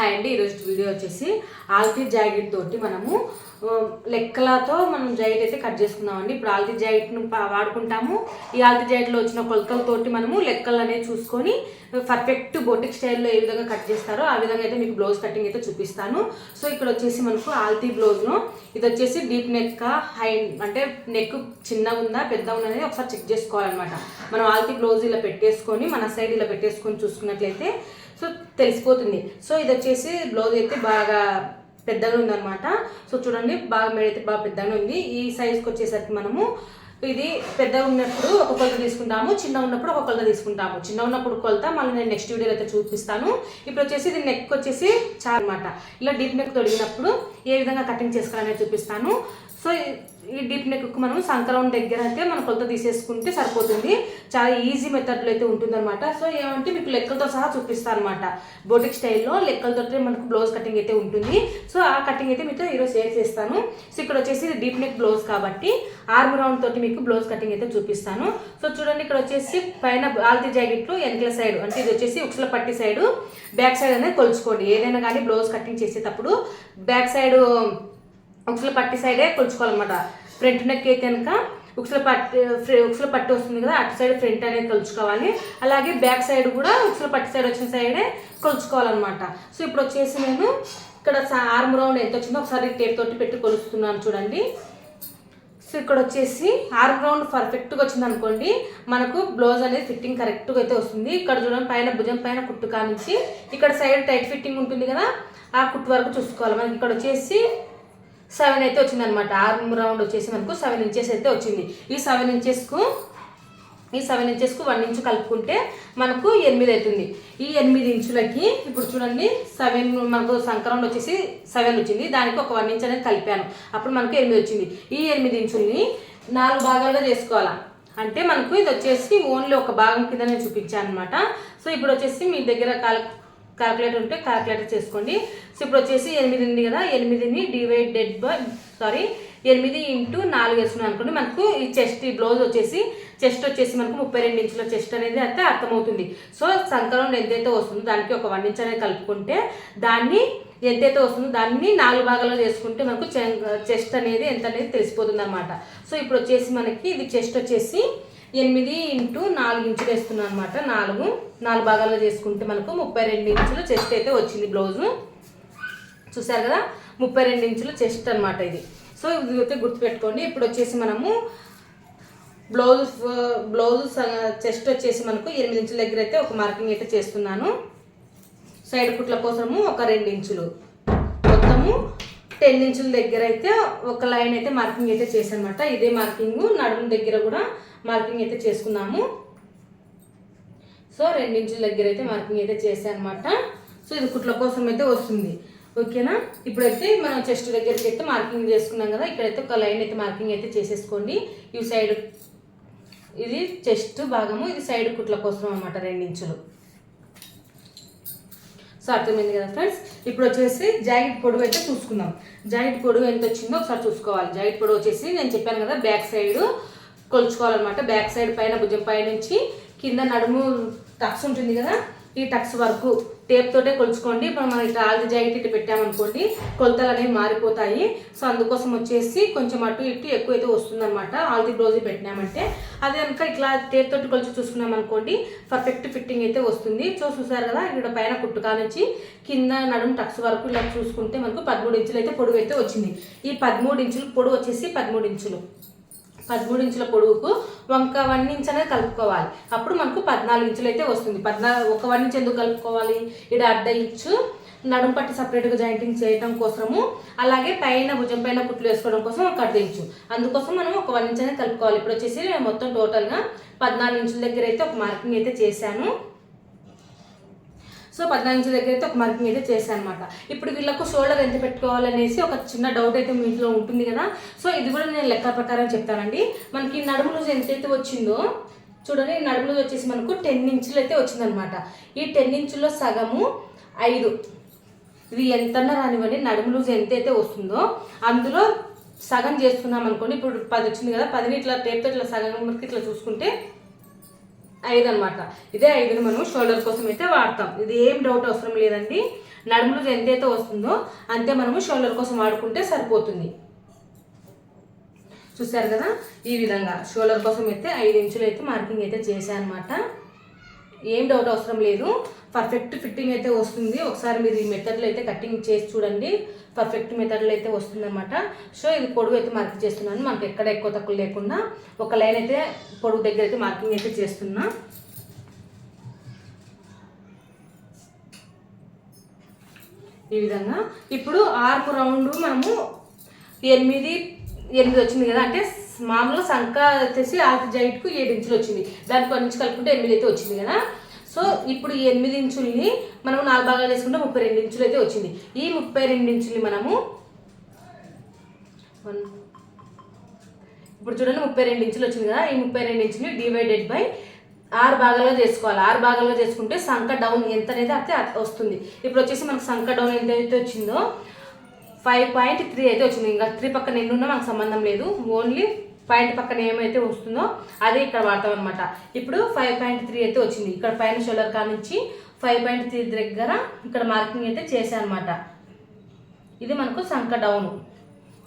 Hi అండి. ఈరోజు video వచ్చేసి ఆల్తీ జాకెట్ తోటి మనము లెక్కలతో మనం జాకెట్ అయితే కట్ చేసుకున్నామండి. ఇప్పుడు ఆల్తీ జాకెట్ను వాడుకుంటాము. ఈ ఆల్తీ జాకెట్లో వచ్చిన కొలతలతోటి మనము లెక్కలు అనేది చూసుకొని పర్ఫెక్ట్ బొటిక్ స్టైల్లో ఏ విధంగా కట్ చేస్తారో ఆ విధంగా అయితే మీకు బ్లౌజ్ కటింగ్ అయితే చూపిస్తాను. సో ఇక్కడ వచ్చేసి మనకు ఆల్తీ బ్లౌజ్ను ఇది వచ్చేసి డీప్ నెక్ హై అంటే నెక్ చిన్నగా ఉందా పెద్దగా ఉందా అనేది ఒకసారి చెక్ చేసుకోవాలన్నమాట. మనం ఆల్తీ బ్లౌజ్ ఇలా పెట్టేసుకొని మన సైడ్ ఇలా పెట్టేసుకొని చూసుకున్నట్లయితే సో తెలిసిపోతుంది. సో ఇది వచ్చేసి బ్లౌజ్ అయితే బాగా పెద్దగా ఉందన్నమాట. సో చూడండి బాగా మెడ అయితే బాగా పెద్దగా ఉంది. ఈ సైజ్కి వచ్చేసరికి మనము ఇది పెద్దగా ఉన్నప్పుడు ఒక కొలత తీసుకుంటాము చిన్న ఉన్నప్పుడు ఒక కొలత తీసుకుంటాము. చిన్న ఉన్నప్పుడు కొలత మళ్ళీ నేను నెక్స్ట్ వీడియోలో అయితే చూపిస్తాను. ఇప్పుడు వచ్చేసి ఇది నెక్ వచ్చేసి చాలా అనమాట ఇలా డీప్ నెక్ తొడిగినప్పుడు ఏ విధంగా కటింగ్ చేసుకోవాలనేది చూపిస్తాను. సో డీప్ నెక్ మనం సంకలం దగ్గర అయితే మనం కొలత తీసేసుకుంటే సరిపోతుంది. చాలా ఈజీ మెథడ్లో అయితే ఉంటుందన్నమాట. సో ఏమంటే మీకు లెక్కలతో సహా చూపిస్తాను అనమాట బోటిక్ స్టైల్లో లెక్కలతో మనకు బ్లౌజ్ కటింగ్ అయితే ఉంటుంది. సో ఆ కటింగ్ అయితే మీతో ఈరోజు షేర్ చేస్తాను. సో ఇక్కడ వచ్చేసి డీప్ నెక్ బ్లౌజ్ కాబట్టి ఆర్మ్ రౌండ్ తోటి మీకు బ్లౌజ్ కటింగ్ అయితే చూపిస్తాను. సో చూడండి ఇక్కడ వచ్చేసి పైన ఆల్తీ జాకెట్లు వెనకల సైడ్ అంటే ఇది వచ్చేసి ఉక్సుల పట్టి సైడ్ బ్యాక్ సైడ్ అనేది కొలుచుకోండి. ఏదైనా కానీ బ్లౌజ్ కటింగ్ చేసేటప్పుడు బ్యాక్ సైడ్ ఉక్సుల పట్టి సైడే కొలుచుకోవాలన్నమాట. ఫ్రంట్ నెక్ అయితే కనుక ఉక్సల పట్టి ఉక్సల పట్టు పట్టి వస్తుంది కదా అటు సైడ్ ఫ్రంట్ అనేది కొలుచుకోవాలి. అలాగే బ్యాక్ సైడ్ కూడా ఉక్సల పట్టు సైడ్ వచ్చిన సైడే కొలుచుకోవాలన్నమాట. సో ఇప్పుడు వచ్చేసి నేను ఇక్కడ ఆర్మ్ రౌండ్ ఎంత వచ్చిందో ఒకసారి టేప్ తోటి పెట్టి కొలుస్తున్నాను చూడండి. సో ఇక్కడ వచ్చేసి ఆర్మ్ రౌండ్ పర్ఫెక్ట్గా వచ్చింది అనుకోండి మనకు బ్లౌజ్ అనేది ఫిట్టింగ్ కరెక్ట్గా అయితే వస్తుంది. ఇక్కడ చూడండి పైన భుజం పైన కుట్టు కానించి ఇక్కడ సైడ్ టైట్ ఫిట్టింగ్ ఉంటుంది కదా ఆ కుట్టు వరకు చూసుకోవాలి. మనకి ఇక్కడ వచ్చేసి సెవెన్ అయితే వచ్చింది అనమాట ఆర్మ్ రౌండ్ వచ్చేసి మనకు సెవెన్ ఇంచెస్ అయితే వచ్చింది. ఈ సెవెన్ ఇంచెస్కు ఈ సెవెన్ ఇంచెస్కు వన్ ఇంచు కలుపుకుంటే మనకు ఎనిమిది అవుతుంది. ఈ ఎనిమిది ఇంచులకి ఇప్పుడు చూడండి సెవెన్ మనకు సంక్రమణ వచ్చేసి సెవెన్ వచ్చింది. దానికి ఒక వన్ ఇంచ్ అనేది కలిపాను. అప్పుడు మనకు ఎనిమిది వచ్చింది. ఈ ఎనిమిది ఇంచుల్ని నాలుగు భాగాలుగా చేసుకోవాలా? అంటే మనకు ఇది వచ్చేసి ఓన్లీ ఒక భాగం కింద నేను చూపించాను అనమాట సో ఇప్పుడు వచ్చేసి మీ దగ్గర కాల్ క్యాలిక్యులేటర్ ఉంటే క్యాలిక్యులేటర్ చేసుకోండి. సో ఇప్పుడు వచ్చేసి ఎనిమిది ఉంది కదా ఎనిమిదిని డివైడెడ్ బై సారీ ఎనిమిది ఇంటూ నాలుగు వేసుకున్నాం అనుకోండి మనకు ఈ చెస్ట్ ఈ బ్లౌజ్ వచ్చేసి చెస్ట్ వచ్చేసి మనకు ముప్పై రెండు ఇంచుల చెస్ట్ అనేది అయితే అర్థమవుతుంది. సో సంకలనం ఎంతైతే వస్తుందో దానికి ఒక వన్ ఇంచ్ అనేది కలుపుకుంటే దాన్ని ఎంతైతే వస్తుందో దాన్ని నాలుగు భాగాలు చేసుకుంటే మనకు చెస్ట్ అనేది ఎంత అనేది తెలిసిపోతుంది అనమాట సో ఇప్పుడు వచ్చేసి మనకి ఇది చెస్ట్ వచ్చేసి ఎనిమిది ఇంటూ నాలుగు ఇంచులు వేస్తున్నాను అనమాట నాలుగు నాలుగు భాగాల్లో చేసుకుంటే మనకు ముప్పై రెండు ఇంచులు చెస్ట్ అయితే వచ్చింది బ్లౌజు. చూసారు కదా? ముప్పై రెండు ఇంచులు చెస్ట్ అనమాట ఇది. సో ఇది అయితే గుర్తుపెట్టుకోండి. ఇప్పుడు వచ్చేసి మనము బ్లౌజ్ బ్లౌజ్ చెస్ట్ వచ్చేసి మనకు ఎనిమిది ఇంచుల దగ్గర అయితే ఒక మార్కింగ్ అయితే చేస్తున్నాను. సైడ్ కుట్ల కోసము ఒక రెండు ఇంచులు. మొత్తము టెన్ ఇంచుల దగ్గర అయితే ఒక లైన్ అయితే మార్కింగ్ అయితే చేశానమాట. ఇదే మార్కింగ్ నడుము దగ్గర కూడా మార్కింగ్ అయితే చేసుకున్నాము. సో రెండించుల దగ్గర అయితే మార్కింగ్ అయితే చేసానమాట అనమాట సో ఇది కుట్ల కోసం అయితే వస్తుంది. ఓకేనా? ఇప్పుడైతే మనం చెస్ట్ దగ్గరికి అయితే మార్కింగ్ చేసుకున్నాం కదా ఇక్కడైతే ఒక లైన్ అయితే మార్కింగ్ అయితే చేసేసుకోండి. ఈ సైడ్ ఇది చెస్ట్ భాగము ఇది సైడ్ కుట్ల కోసం అనమాట ఇంచులు. సో అర్థమైంది కదా ఫ్రెండ్స్? ఇప్పుడు వచ్చేసి జాకెట్ పొడవు అయితే చూసుకుందాం. జాకెట్ పొడవు ఎంత వచ్చిందో ఒకసారి చూసుకోవాలి. జాకెట్ పొడవు వచ్చేసి నేను చెప్పాను కదా బ్యాక్ సైడ్ కొలుచుకోవాలన్నమాట. బ్యాక్ సైడ్ పైన భుజం పై నుంచి కింద నడుము టక్స్ ఉంటుంది కదా ఈ టక్స్ వరకు టేప్ తోటే కొలుచుకోండి. ఇప్పుడు మనం ఇట్లా ఆల్ది జాకెట్ ఇట్లా పెట్టామనుకోండి కొలతలు అనేవి మారిపోతాయి. సో అందుకోసం వచ్చేసి కొంచెం అటు ఇటు ఎక్కువ అయితే వస్తుందన్నమాట. ఆల్ది బ్లౌజ్ పెట్టినామంటే. అదే కనుక ఇట్లా టేప్ తోటి కొలిచి చూసుకున్నాం అనుకోండి పర్ఫెక్ట్ ఫిట్టింగ్ అయితే వస్తుంది. సో చూసారు కదా ఇక్కడ పైన కుట్టుకా నుంచి కింద నడుము టక్స్ వరకు ఇలా చూసుకుంటే మనకు పదమూడు ఇంచులు అయితే పొడవు అయితే వచ్చింది. ఈ పదమూడు ఇంచులు పొడవు వచ్చేసి పదమూడు ఇంచులు. పదమూడు ఇంచుల పొడవుకు వంక వన్ ఇంచ్ అనేది కలుపుకోవాలి. అప్పుడు మనకు పద్నాలుగు ఇంచులు అయితే వస్తుంది. పద్నాలుగు ఒక వన్ ఇంచ్ ఎందుకు కలుపుకోవాలి? ఇక్కడ అడ్డ ఇంచు నడుము పట్టి సపరేట్గా జాయింటింగ్ చేయడం కోసము అలాగే పైన భుజం పైన కుట్లు వేసుకోవడం కోసం ఒక అడ్డ ఇంచు. అందుకోసం మనం ఒక వన్ ఇంచ్ అనేది కలుపుకోవాలి. ఇప్పుడు వచ్చేసి నేను మొత్తం టోటల్గా పద్నాలుగు ఇంచుల దగ్గర అయితే ఒక మార్కింగ్ అయితే చేశాను. సో పద్నాలుగు ఇంచుల దగ్గర అయితే ఒక మార్కింగ్ అయితే చేశాను అనమాట ఇప్పుడు వీళ్ళకు షోల్డర్ ఎంత పెట్టుకోవాలనేసి ఒక చిన్న డౌట్ అయితే మీ ఇంట్లో ఉంటుంది కదా. సో ఇది కూడా నేను లెక్క ప్రకారం చెప్తానండి. మనకి నడుము లూజ్ ఎంతైతే వచ్చిందో చూడండి నడుము లూజ్ వచ్చేసి మనకు టెన్ ఇంచులు అయితే వచ్చిందనమాట. ఈ టెన్ ఇంచుల్లో సగము ఐదు. ఇది ఎంతన్నా రానివ్వండి నడుము లూజ్ ఎంతైతే వస్తుందో అందులో సగం చేసుకున్నాం అనుకోండి ఇప్పుడు పది వచ్చింది కదా పదిని ఇట్లా టేప్తో ఇట్లా సగం ఇట్లా చూసుకుంటే ఐదు అనమాట ఇదే ఐదుని మనం షోల్డర్ కోసం అయితే వాడతాం. ఇది ఏం డౌట్ అవసరం లేదండి. నడుములు ఎంతైతే వస్తుందో అంతే మనము షోల్డర్ కోసం వాడుకుంటే సరిపోతుంది. చూసారు కదా? ఈ విధంగా షోల్డర్ కోసం అయితే ఐదు ఇంచులు అయితే మార్కింగ్ అయితే చేశాను అనమాట ఏం డౌట్ అవసరం లేదు. పర్ఫెక్ట్ ఫిట్టింగ్ అయితే వస్తుంది. ఒకసారి మీరు ఈ మెథడ్లో అయితే కటింగ్ చేసి చూడండి. పర్ఫెక్ట్ మెథడ్లో అయితే వస్తుందన్నమాట. సో ఇది పొడుగు అయితే మార్క్ చేస్తున్నాను. మనకి ఎక్కడ ఎక్కువ తక్కువ లేకుండా ఒక లైన్ అయితే పొడుగు దగ్గర అయితే మార్కింగ్ అయితే చేస్తున్నా. ఈ విధంగా. ఇప్పుడు ఆరు రౌండ్ మనము ఎనిమిది ఎనిమిది వచ్చింది కదా అంటే మామూలుగా సంఖ వచ్చేసి ఆకు జైట్కు ఏడు ఇంచులు వచ్చింది. దానికి వన్ ఇంచు కలుపుకుంటే ఎనిమిది అయితే వచ్చింది కదా. సో ఇప్పుడు ఈ ఎనిమిది ఇంచుల్ని మనం నాలుగు భాగాలు చేసుకుంటే ముప్పై రెండు ఇంచులు అయితే వచ్చింది. ఈ ముప్పై రెండు ఇంచుల్ని మనము వన్ ఇప్పుడు చూడండి ముప్పై రెండు ఇంచులు వచ్చింది కదా. ఈ ముప్పై రెండు ఇంచుని డివైడెడ్ బై ఆరు భాగాలుగా చేసుకోవాలి. ఆరు భాగాలుగా చేసుకుంటే సంక డౌన్ ఎంత అనేది అయితే వస్తుంది. ఇప్పుడు వచ్చేసి మనకు సంఖ డౌన్ ఎంత అయితే వచ్చిందో ఫైవ్ పాయింట్ త్రీ అయితే వచ్చింది. ఇంకా త్రీ పక్కన ఎన్ని ఉన్నా మనకు సంబంధం లేదు. ఓన్లీ పాయింట్ పక్కన ఏమైతే వస్తుందో అదే ఇక్కడ వాడతాం అనమాట ఇప్పుడు ఫైవ్ పాయింట్ త్రీ అయితే వచ్చింది. ఇక్కడ పైన షోలర్ కా నుంచి ఫైవ్ పాయింట్ త్రీ దగ్గర ఇక్కడ మార్కింగ్ అయితే చేశానమాట అనమాట ఇది మనకు సంఖ డౌన్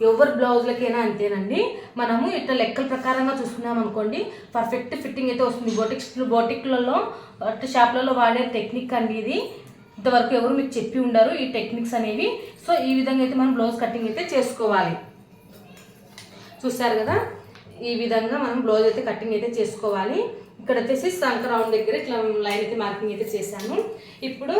ఎవరి బ్లౌజ్లకైనా అంతేనండి. మనము ఇట్లా లెక్కల ప్రకారంగా చూసుకున్నాం అనుకోండి. పర్ఫెక్ట్ ఫిట్టింగ్ అయితే వస్తుంది. బోటిక్స్ బోటిక్లలో షాప్లలో వాడే టెక్నిక్ అండి ఇది. ఇంతవరకు ఎవరు మీకు చెప్పి ఉండరు ఈ టెక్నిక్స్ అనేవి. సో ఈ విధంగా అయితే మనం బ్లౌజ్ కటింగ్ అయితే చేసుకోవాలి. చూస్తారు కదా? ఈ విధంగా మనం బ్లౌజ్ అయితే కటింగ్ అయితే చేసుకోవాలి. ఇక్కడ వచ్చేసి సంక రౌండ్ దగ్గర ఇట్లా లైన్ అయితే మార్కింగ్ అయితే చేశాను. ఇప్పుడు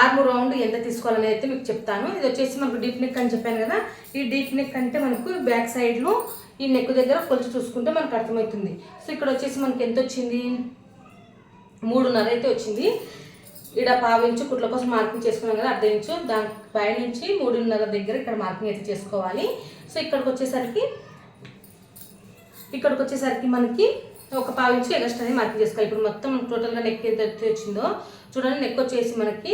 ఆర్మ్ రౌండ్ ఎంత తీసుకోవాలని అయితే మీకు చెప్తాను. ఇది వచ్చేసి మనకు డీప్ నెక్ అని చెప్పాను కదా. ఈ డీప్ నెక్ అంటే మనకు బ్యాక్ సైడ్లో ఈ నెక్ దగ్గర కొలిచి చూసుకుంటే మనకు అర్థమవుతుంది. సో ఇక్కడ వచ్చేసి మనకి ఎంత వచ్చింది? మూడున్నర అయితే వచ్చింది. ఇక్కడ పావించు కుట్ల కోసం మార్కింగ్ చేసుకున్నాం కదా అర్ధ ఇంచు. దాని పైనుంచి మూడున్నర దగ్గర ఇక్కడ మార్కింగ్ అయితే చేసుకోవాలి. సో ఇక్కడికి వచ్చేసరికి ఇక్కడికి వచ్చేసరికి మనకి ఒక పావు ఇంచు ఎగస్ట్రా అనేది మార్కింగ్ చేసుకోవాలి. ఇప్పుడు మొత్తం టోటల్గా నెక్ ఎంత వచ్చిందో చూడండి నెక్ వచ్చేసి మనకి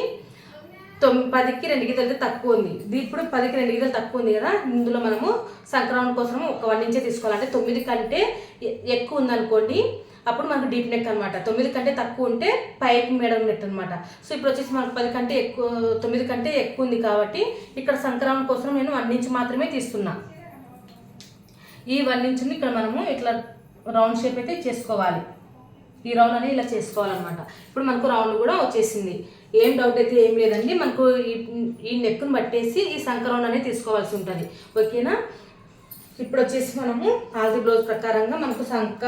తొమ్మిది పదికి రెండు గీతలు అయితే తక్కువ ఉంది. ఇది ఇప్పుడు పదికి రెండు గీతలు తక్కువ ఉంది కదా ఇందులో మనము సంక్రమణ కోసం ఒక వన్ ఇంచే తీసుకోవాలంటే తొమ్మిది కంటే ఎ- ఎక్కువ ఉందనుకోండి అప్పుడు మనకు డీప్ నెక్ అనమాట తొమ్మిది కంటే తక్కువ ఉంటే పైకి మేడం నెట్ అనమాట సో ఇప్పుడు వచ్చేసి మనకు పది కంటే ఎక్కువ తొమ్మిది కంటే ఎక్కువ ఉంది కాబట్టి ఇక్కడ సంక్రమణ కోసం నేను వన్ ఇంచ్ మాత్రమే తీస్తున్నాను ఈ వన్ ఇంచుని ఇక్కడ మనము ఇట్లా రౌండ్ షేప్ అయితే చేసుకోవాలి. ఈ రౌండ్ అనేది ఇలా చేసుకోవాలన్నమాట. ఇప్పుడు మనకు రౌండ్ కూడా వచ్చేసింది. ఏం డౌట్ అయితే ఏం లేదండి. మనకు ఈ ఈ నెక్ను పట్టేసి ఈ సంక రౌండ్ అనేది తీసుకోవాల్సి ఉంటుంది. ఓకేనా? ఇప్పుడు వచ్చేసి మనము ఆది బ్లౌజ్ ప్రకారంగా మనకు సంక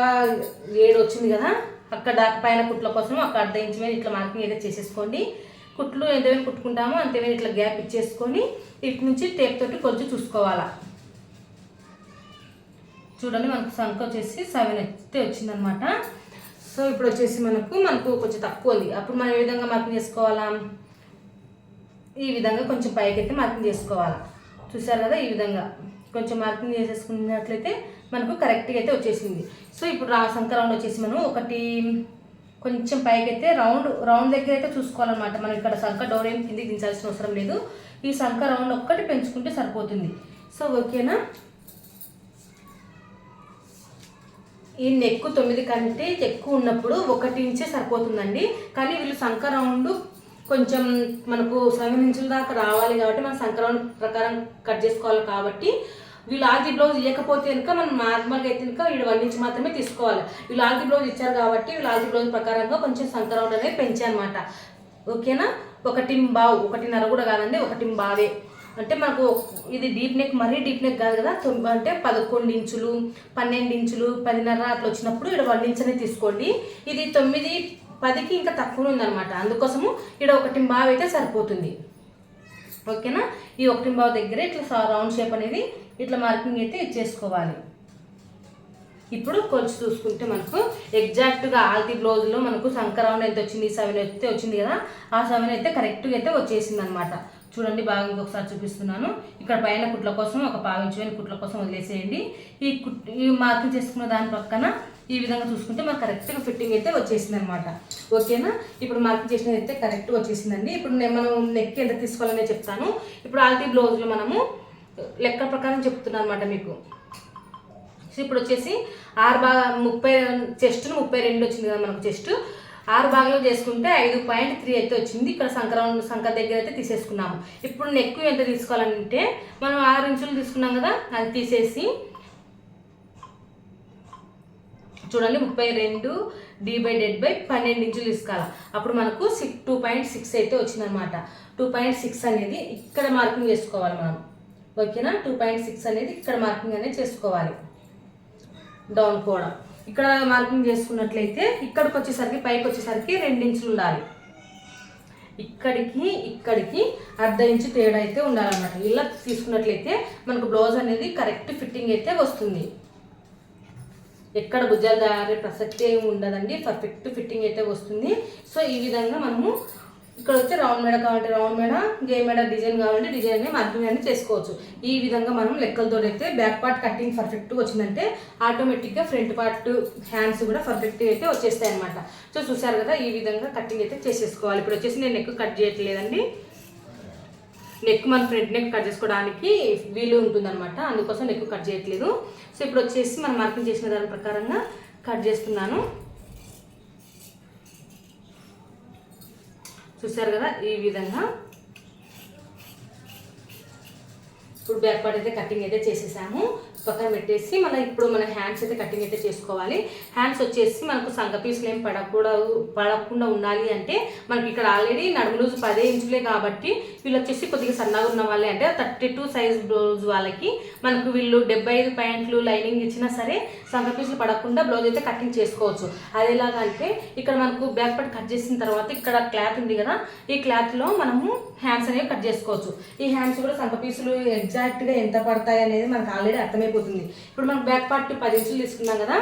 ఏడు వచ్చింది కదా? అక్కడ పైన కుట్ల కోసం అక్కడ అర్ధ ఇంచు మీద ఇట్లా మార్కింగ్ అయితే చేసేసుకోండి. కుట్లు ఎంతవరకు కుట్టుకుంటామో అంతవరకు ఇట్లా గ్యాప్ ఇచ్చేసుకొని ఇటు నుంచి టేప్ తోటి కొంచెం చూసుకోవాలా. చూడండి మనకు సంఖ వచ్చేసి సెవెన్ అయితే వచ్చిందనమాట సో ఇప్పుడు వచ్చేసి మనకు మనకు కొంచెం తక్కువ ఉంది. అప్పుడు మనం ఏ విధంగా మార్కింగ్ చేసుకోవాలా? ఈ విధంగా కొంచెం పైకి అయితే మార్కింగ్ చేసుకోవాలా. చూసారు కదా ఈ విధంగా. కొంచెం మార్కింగ్ చేసేసుకున్నట్లయితే మనకు కరెక్ట్గా అయితే వచ్చేసింది. సో ఇప్పుడు రా సంఖ రౌండ్ వచ్చేసి మనం ఒకటి కొంచెం పైకి అయితే రౌండ్ రౌండ్ దగ్గర అయితే చూసుకోవాలన్నమాట. మనం ఇక్కడ సంఖ డోర్ ఏం కిందికి దించాల్సిన అవసరం లేదు. ఈ సంఖ రౌండ్ ఒక్కటి పెంచుకుంటే సరిపోతుంది. సో ఓకేనా? ఈ నెక్ తొమ్మిది కంటే ఎక్కువ ఉన్నప్పుడు ఒకటి ఇంచే సరిపోతుందండి. కానీ వీళ్ళు సంఖ రౌండ్ కొంచెం మనకు సగం ఇంచుల దాకా రావాలి కాబట్టి మనం సంఖ రౌండ్ ప్రకారం కట్ చేసుకోవాలి కాబట్టి వీళ్ళు ఆల్ది బ్లౌజ్ ఇవ్వకపోతే కనుక మనం నార్మల్గా అయితే కనుక వీళ్ళు వన్ ఇంచ్ మాత్రమే తీసుకోవాలి. వీళ్ళు ఆల్ది బ్లౌజ్ ఇచ్చారు కాబట్టి వీళ్ళు ఆల్ది బ్లౌజ్ ప్రకారంగా కొంచెం సంఖ రౌండ్ అనేది పెంచానమాట ఓకేనా? ఒకటి బావు ఒకటిన్నర కూడా కాదండి ఒకటి బావే. అంటే మనకు ఇది డీప్ నెక్ మరీ డీప్ నెక్ కాదు కదా. అంటే పదకొండు ఇంచులు పన్నెండు ఇంచులు పదిన్నర అట్లా వచ్చినప్పుడు ఇక్కడ వన్ ఇంచ్ అనేది తీసుకోండి. ఇది తొమ్మిది పదికి ఇంకా తక్కువ ఉందన్నమాట. అందుకోసము ఇక్కడ ఒకటి బావి అయితే సరిపోతుంది. ఓకేనా? ఈ ఒకటి బావి దగ్గర ఇట్లా రౌండ్ షేప్ అనేది ఇట్లా మార్కింగ్ అయితే ఇచ్చేసుకోవాలి. ఇప్పుడు కొలిచి చూసుకుంటే మనకు ఎగ్జాక్ట్గా ఆల్తి బ్లౌజ్లో మనకు సంక్రమణ ఎంత వచ్చింది సెవెన్ అయితే వచ్చింది కదా. ఆ సెవెన్ అయితే కరెక్ట్గా అయితే వచ్చేసింది అనమాట చూడండి బాగా ఇంకొకసారి చూపిస్తున్నాను. ఇక్కడ పైన కుట్ల కోసం ఒక పావించువైన కుట్ల కోసం వదిలేసేయండి. ఈ కుట్ ఈ మార్కింగ్ చేసుకున్న దాని పక్కన ఈ విధంగా చూసుకుంటే మనకు కరెక్ట్గా ఫిట్టింగ్ అయితే వచ్చేసింది అనమాట ఓకేనా? ఇప్పుడు మార్కింగ్ చేసినది అయితే కరెక్ట్గా వచ్చేసిందండి. ఇప్పుడు నేను మనం నెక్ ఎంత తీసుకోవాలనే చెప్తాను. ఇప్పుడు ఆల్తీ బ్లౌజ్లో మనము లెక్క ప్రకారం చెప్తున్నాను అనమాట మీకు. సో ఇప్పుడు వచ్చేసి ఆరు బాగా ముప్పై చెస్ట్ ముప్పై రెండు వచ్చింది కదా మనకు చెస్ట్. ఆరు భాగాలు చేసుకుంటే ఐదు పాయింట్ త్రీ అయితే వచ్చింది. ఇక్కడ సంక్రమణ సంఖ్య దగ్గర అయితే తీసేసుకున్నాము. ఇప్పుడు నెక్ ఎంత తీసుకోవాలంటే మనం ఆరు ఇంచులు తీసుకున్నాం కదా అది తీసేసి చూడండి ముప్పై రెండు డి బై డెడ్ బై పన్నెండు ఇంచులు తీసుకోవాలి అప్పుడు మనకు సిక్స్ టూ పాయింట్ సిక్స్ అయితే వచ్చిందనమాట. టూ పాయింట్ సిక్స్ అనేది ఇక్కడ మార్కింగ్ చేసుకోవాలి మనం. ఓకేనా? టూ పాయింట్ సిక్స్ అనేది ఇక్కడ మార్కింగ్ అనేది చేసుకోవాలి. డౌన్ కూడా ఇక్కడ మార్కింగ్ చేసుకున్నట్లయితే ఇక్కడికి వచ్చేసరికి పైకి వచ్చేసరికి రెండు ఇంచులు ఉండాలి. ఇక్కడికి ఇక్కడికి అర్ధ ఇంచు తేడా అయితే ఉండాలన్నమాట. ఇలా తీసుకున్నట్లయితే మనకు బ్లౌజ్ అనేది కరెక్ట్ ఫిట్టింగ్ అయితే వస్తుంది. ఎక్కడ భుజాలు దారే ప్రసక్తి ఏమి ఉండదండి. పర్ఫెక్ట్ ఫిట్టింగ్ అయితే వస్తుంది. సో ఈ విధంగా మనము ఇక్కడ వచ్చి రౌండ్ మేడ కావాలంటే రౌండ్ మేడ గే మేడ? డిజైన్ కావాలంటే డిజైన్ అనేది మార్కింగ్ అనేది చేసుకోవచ్చు. ఈ విధంగా మనం లెక్కలతో అయితే బ్యాక్ పార్ట్ కటింగ్ పర్ఫెక్ట్గా వచ్చిందంటే ఆటోమేటిక్గా ఫ్రంట్ పార్ట్ హ్యాండ్స్ కూడా పర్ఫెక్ట్గా అయితే వచ్చేస్తాయి అనమాట సో చూసారు కదా ఈ విధంగా కటింగ్ అయితే చేసేసుకోవాలి. ఇప్పుడు వచ్చేసి నేను నెక్ కట్ చేయట్లేదండి. నెక్ మన ఫ్రంట్ నెక్ కట్ చేసుకోవడానికి వీలు ఉంటుందన్నమాట. అందుకోసం నెక్ కట్ చేయట్లేదు. సో ఇప్పుడు వచ్చేసి మనం మార్కింగ్ చేసిన దాని ప్రకారంగా కట్ చేస్తున్నాను. చూసారు కదా ఈ విధంగా? ఇప్పుడు బ్యాక్ పార్ట్ అయితే కటింగ్ అయితే చేసేసాము. పక్కన పెట్టేసి మన ఇప్పుడు మన హ్యాండ్స్ అయితే కటింగ్ అయితే చేసుకోవాలి. హ్యాండ్స్ వచ్చేసి మనకు సంగ పీసులు ఏం పడకూడదు పడకుండా ఉండాలి అంటే మనకి ఇక్కడ ఆల్రెడీ నడుము రోజు పదే ఇంచులే కాబట్టి వీళ్ళు వచ్చేసి కొద్దిగా సన్నగా ఉన్న వాళ్ళే. అంటే థర్టీ టూ సైజ్ బ్లౌజ్ వాళ్ళకి మనకు వీళ్ళు డెబ్బై ఐదు ప్యాంట్లు లైనింగ్ ఇచ్చినా సరే సంగ పీసులు పడకుండా బ్లౌజ్ అయితే కటింగ్ చేసుకోవచ్చు. అది ఎలాగంటే ఇక్కడ మనకు బ్యాక్ పార్ట్ కట్ చేసిన తర్వాత ఇక్కడ క్లాత్ ఉంది కదా ఈ క్లాత్లో మనము హ్యాండ్స్ అనేవి కట్ చేసుకోవచ్చు. ఈ హ్యాండ్స్ కూడా సంగ పీసులు ఎగ్జాక్ట్గా ఎంత పడతాయి అనేది మనకు ఆల్రెడీ అర్థమైపోతుంది ఇప్పుడు మనం బ్యాక్ పార్ట్ పది ఇంచులు తీసుకున్నాం కదా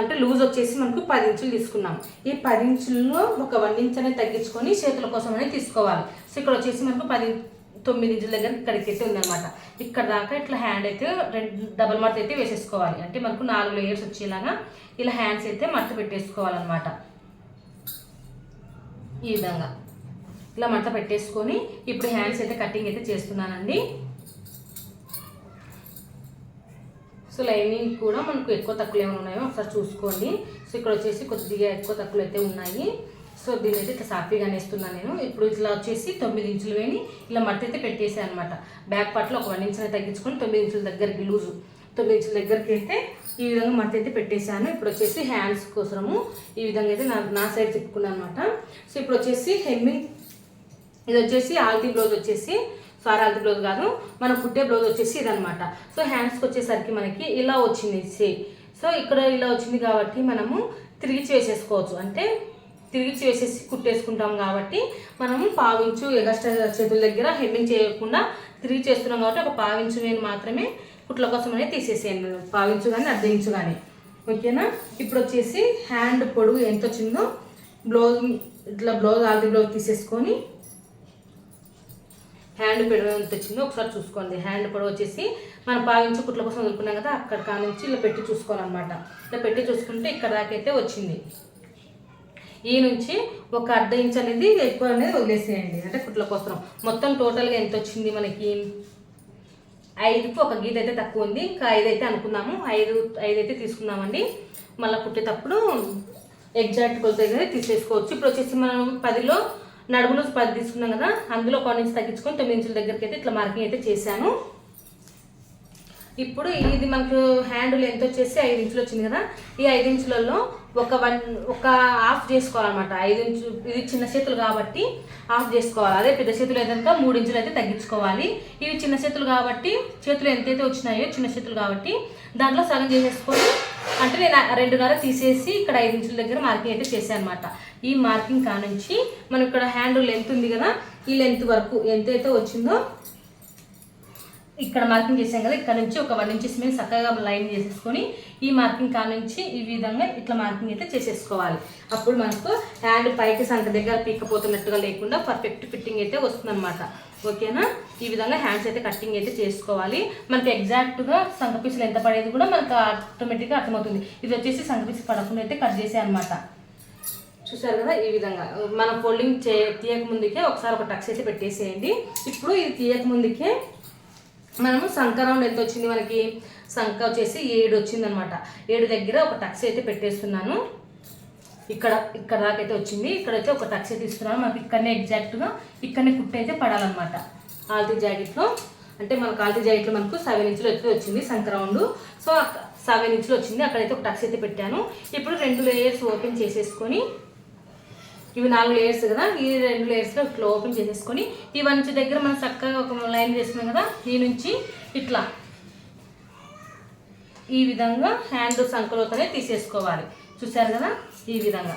అంటే లూజ్ వచ్చేసి మనకు పది ఇంచులు తీసుకున్నాం. ఈ పది ఇంచుల్లో ఒక వన్ ఇంచ్ అనేది తగ్గించుకొని చేతుల కోసం అనేది తీసుకోవాలి. సో ఇక్కడ వచ్చేసి మనకు పది తొమ్మిది ఇంచుల దగ్గర ఇక్కడికి అయితే ఉందన్నమాట. ఇక్కడ దాకా ఇట్లా హ్యాండ్ అయితే రెండు డబల్ మడత అయితే వేసేసుకోవాలి. అంటే మనకు నాలుగు లేయర్స్ వచ్చేలాగా ఇలా హ్యాండ్స్ అయితే మడత పెట్టేసుకోవాలన్నమాట. ఈ విధంగా. ఇలా మడత పెట్టేసుకొని ఇప్పుడు హ్యాండ్స్ అయితే కటింగ్ అయితే చేస్తున్నానండి. సో లైనింగ్ కూడా మనకు ఎక్కువ తక్కువ ఏమైనా ఉన్నాయో ఒకసారి చూసుకోండి. సో ఇక్కడ వచ్చేసి కొద్దిగా ఎక్కువ తక్కువ అయితే ఉన్నాయి. సో దీని అయితే ఇట్లా సాఫీగా ఇస్తున్నాను నేను. ఇప్పుడు ఇట్లా వచ్చేసి తొమ్మిది ఇంచులు వేని ఇలా మట్టి అయితే పెట్టేసాను అనమాట బ్యాక్ పార్ట్లో ఒక వన్ ఇంచులు తగ్గించుకొని తొమ్మిది ఇంచుల దగ్గరికి లూజు. తొమ్మిది ఇంచుల దగ్గరికి అయితే ఈ విధంగా మట్టి అయితే పెట్టేశాను. ఇప్పుడు వచ్చేసి హ్యాండ్స్ కోసము ఈ విధంగా అయితే నా నా సైడ్ తిప్పుకున్నాను అనమాట సో ఇప్పుడు వచ్చేసి హెమ్మింగ్ ఇది వచ్చేసి ఆల్తీ బ్లౌజ్ వచ్చేసి సారీ బ్లౌజ్ కాదు. మనం కుట్టే బ్లౌజ్ వచ్చేసి ఇదనమాట సో హ్యాండ్స్కి వచ్చేసరికి మనకి ఇలా వచ్చింది సే సో ఇక్కడ ఇలా వచ్చింది కాబట్టి మనము తిరిగి చేసేసుకోవచ్చు. అంటే తిరిగి చేసేసి కుట్టేసుకుంటాం కాబట్టి మనము పావించు ఎగస్ట్రా చేతుల దగ్గర హెమ్మింగ్ చేయకుండా తిరిగి చేస్తున్నాం కాబట్టి ఒక పావించు నేను మాత్రమే కుట్ల కోసం అనేది తీసేసేయండి. పావించు కానీ అర్థించు కానీ ఓకేనా ఇప్పుడు వచ్చేసి హ్యాండ్ పొడుగు ఎంత వచ్చిందో బ్లౌజ్ ఇట్లా బ్లౌజ్ ఆల్రెడీ బ్లౌజ్ తీసేసుకొని హ్యాండ్ పెడవ ఎంత వచ్చిందో ఒకసారి చూసుకోండి. హ్యాండ్ పొడవ వచ్చేసి మనం పావించి కుట్ల కోసం వదులుకున్నాం కదా అక్కడ కానుంచి ఇలా పెట్టి చూసుకోవాలన్నమాట. ఇలా పెట్టి చూసుకుంటే ఇక్కడ దాకైతే వచ్చింది. ఈ నుంచి ఒక అర్ధ ఇంచ్ అనేది ఎక్కువ అనేది వదిలేసేయండి. అంటే కుట్ల కోసం. మొత్తం టోటల్గా ఎంత వచ్చింది మనకి? ఐదుకు ఒక గీత అయితే తక్కువ ఉంది. ఇంకా ఐదు అయితే అనుకున్నాము ఐదు ఐదు అయితే తీసుకున్నామండి మళ్ళీ కుట్టేటప్పుడు ఎగ్జాక్ట్ కొలత తీసేసుకోవచ్చు. ఇప్పుడు వచ్చేసి మనం పదిలో నడుములో పది తీసుకున్నాం కదా అందులో ఒక నుంచి తగ్గించుకొని తొమ్మిది ఇంచుల దగ్గరికి అయితే ఇట్లా మార్కింగ్ అయితే చేశాను. ఇప్పుడు ఇది మనకు హ్యాండ్ లెంత్ వచ్చేసి ఐదు ఇంచులు వచ్చింది కదా ఈ ఐదు ఇంచులలో ఒక వన్ ఒక హాఫ్ చేసుకోవాలన్నమాట. ఐదు ఇంచు ఇది చిన్న చేతులు కాబట్టి హాఫ్ చేసుకోవాలి. అదే పెద్ద చేతులు ఏదంతా మూడు ఇంచులు అయితే తగ్గించుకోవాలి. ఇవి చిన్న చేతులు కాబట్టి చేతులు ఎంతైతే వచ్చినాయో చిన్న చేతులు కాబట్టి దాంట్లో సగం చేసేసుకొని అంటే నేను రెండున్నర తీసేసి ఇక్కడ ఐదు ఇంచుల దగ్గర మార్కింగ్ అయితే చేశాను అనమాట ఈ మార్కింగ్ కానుంచి మనం ఇక్కడ హ్యాండ్ లెంత్ ఉంది కదా ఈ లెంత్ వరకు ఎంత అయితే వచ్చిందో ఇక్కడ మార్కింగ్ చేసాం కదా ఇక్కడ నుంచి ఒక వన్ ఇంచెస్ మీద చక్కగా లైన్ చేసేసుకొని ఈ మార్కింగ్ కా నుంచి ఈ విధంగా ఇట్లా మార్కింగ్ అయితే చేసేసుకోవాలి. అప్పుడు మనకు హ్యాండ్ పైకి సంత దగ్గర పీకపోతున్నట్టుగా లేకుండా పర్ఫెక్ట్ ఫిట్టింగ్ అయితే వస్తుందన్నమాట. ఓకేనా? ఈ విధంగా హ్యాండ్స్ అయితే కటింగ్ అయితే చేసుకోవాలి. మనకి ఎగ్జాక్ట్గా సంఘ పీసులు ఎంత పడేది కూడా మనకు ఆటోమేటిక్గా అర్థమవుతుంది. ఇది వచ్చేసి సంక పడకుండా అయితే కట్ చేసే అనమాట చూసారు కదా? ఈ విధంగా. మనం ఫోల్డింగ్ చే తీయక ముందుకే ఒకసారి ఒక టక్స్ అయితే పెట్టేసేయండి. ఇప్పుడు ఇది తీయక ముందుకే మనము సంఖ రౌండ్ ఎంత వచ్చింది మనకి? సంఖ వచ్చేసి ఏడు వచ్చింది అనమాట ఏడు దగ్గర ఒక టక్స్ అయితే పెట్టేస్తున్నాను. ఇక్కడ ఇక్కడ దాకైతే అయితే వచ్చింది. ఇక్కడైతే ఒక టక్స్ తీసుకున్నాను. మనకి ఇక్కడనే ఎగ్జాక్ట్గా ఇక్కడనే కుట్టు అయితే పడాలన్నమాట. ఆల్తీ జాకెట్లో. అంటే మనకు ఆల్తీ జాకెట్లో మనకు సెవెన్ ఇంచులు అయితే వచ్చింది సంక్రౌండ్ సో సెవెన్ ఇంచులు వచ్చింది. అక్కడైతే ఒక టక్స్ అయితే పెట్టాను. ఇప్పుడు రెండు లేయర్స్ ఓపెన్ చేసేసుకొని ఇవి నాలుగు లేయర్స్ కదా ఈ రెండు లేయర్స్లో ఇట్లా ఓపెన్ చేసేసుకొని ఈ దగ్గర మనం చక్కగా ఒక లైన్ చేసుకున్నాం కదా ఈ నుంచి ఇట్లా. ఈ విధంగా హ్యాండ్ సంకలోతనే తీసేసుకోవాలి. చూసారు కదా? ఈ విధంగా.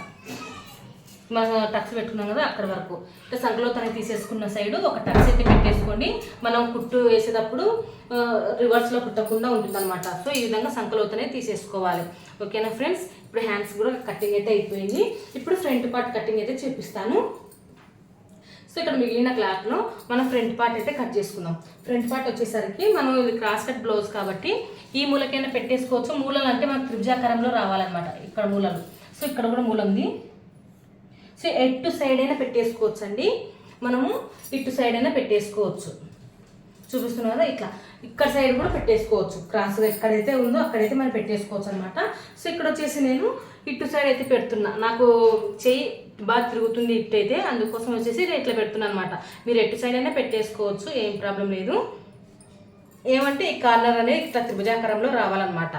మనం టక్స్ పెట్టుకున్నాం కదా అక్కడ వరకు. ఇట్లా సంకలోతనే తీసేసుకున్న సైడ్ ఒక టక్స్ అయితే పెట్టేసుకోండి మనం కుట్టు వేసేటప్పుడు రివర్స్లో కుట్టకుండా ఉంటుందన్నమాట. సో ఈ విధంగా సంకలోతనే తీసేసుకోవాలి. ఓకేనా ఫ్రెండ్స్ ఇప్పుడు హ్యాండ్స్ కూడా కటింగ్ అయితే అయిపోయింది. ఇప్పుడు ఫ్రంట్ పార్ట్ కటింగ్ అయితే చూపిస్తాను. సో ఇక్కడ మిగిలిన క్లాత్లో మనం ఫ్రంట్ పార్ట్ అయితే కట్ చేసుకుందాం. ఫ్రంట్ పార్ట్ వచ్చేసరికి మనం ఇది క్రాస్ కట్ బ్లౌజ్ కాబట్టి ఈ మూలకైనా పెట్టేసుకోవచ్చు. మూలలు అంటే మనకు త్రిభుజాకారంలో రావాలన్నమాట. ఇక్కడ మూలలు. సో ఇక్కడ కూడా మూల ఉంది. సో ఎటు సైడ్ అయినా పెట్టేసుకోవచ్చు అండి మనము ఇటు సైడ్ అయినా పెట్టేసుకోవచ్చు. చూపిస్తున్నాం కదా ఇట్లా. ఇక్కడ సైడ్ కూడా పెట్టేసుకోవచ్చు. క్రాస్గా ఎక్కడైతే ఉందో అక్కడైతే మనం పెట్టేసుకోవచ్చు అనమాట సో ఇక్కడ వచ్చేసి నేను ఇటు సైడ్ అయితే పెడుతున్నా. నాకు చెయ్యి బాగా తిరుగుతుంది ఇటు అయితే అందుకోసం వచ్చేసి నేను ఇట్లా పెడుతున్నా అనమాట మీరు ఎటు సైడ్ అయినా పెట్టేసుకోవచ్చు. ఏం ప్రాబ్లం లేదు. ఏమంటే ఈ కార్నర్ అనేది ఇట్లా త్రిభుజాకారంలో రావాలన్నమాట.